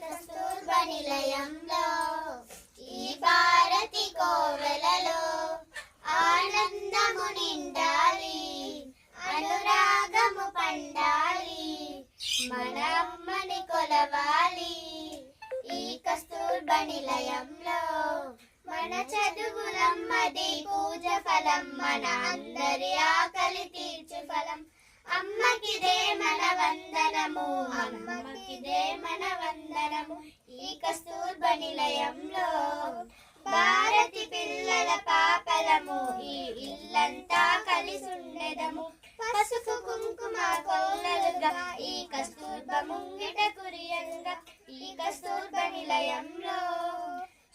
కస్తూర్బా నిలయంలో ఈ భారతి కోవెలలో ఆనందము నిండాలి అనురాగము పండాలి మన అమ్మని కొలవాలి. ఈ కస్తూర్బా నిలయంలో మన చదువులమ్మది పూజ ఫలం మన అందరి ఆకలి తీర్చు ఫలం అమ్మకిదే మన వందనము అమ్మకిదే మన వందనము ఈ కస్తూర్బ నిలయంలో భారతి పిల్లల పాపలము ఈ ఇల్లంతా కలిసుండెదము. పసుపు కుంకుమ కొల్లలుగా ఈ కస్తూర్బ ముంగిట కురియంగా ఈ కస్తూర్బ నిలయంలో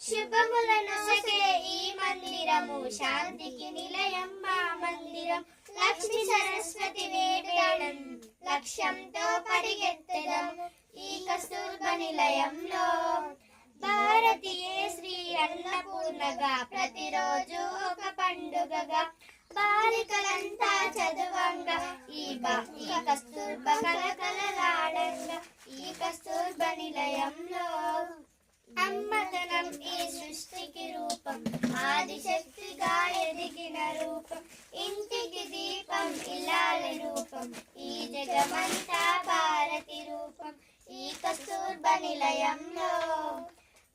శుభములను సగే ఈ మందిరము శాంతికి నిలయం మా మందిరం. లక్ష్మి సరస్వతి వేడాడం లక్ష్యంతో పరిగెత్తడం ఈ కస్తూర్బ నిలయంలో. భారతీయ శ్రీ అన్నపూర్ణగా ప్రతిరోజు ఒక పండుగగా బాలికలంతా చదువంగా. ఈ బా ఈ కస్తూర్బ కలకలలాడంగా ఈ కస్తూర్బ నిలయంలో. అమ్మతనం ఈ సృష్టికి రూపం ఆదిశక్తిగా ఎదిగిన రూపం ఇంటికి దీపం ఇలాల రూపం. జగమంతా భారతి రూపం ఈ కస్తూర్బ నిలయంలో.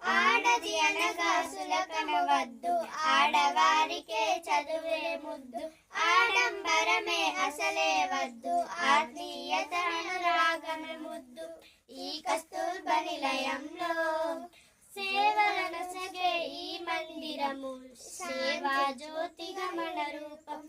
ఆడది అనగా సులకనవద్దు ఆడవారికే చదువే ముద్దు ఆడంబరమే అసలే వద్దు ఆత్మీయత అనురాగమే ముద్దు. ఈ కస్తూర్బ నిలయంలో సేవలనసగే ఈ మందిరము సేవా జ్యోతిగా రూపం.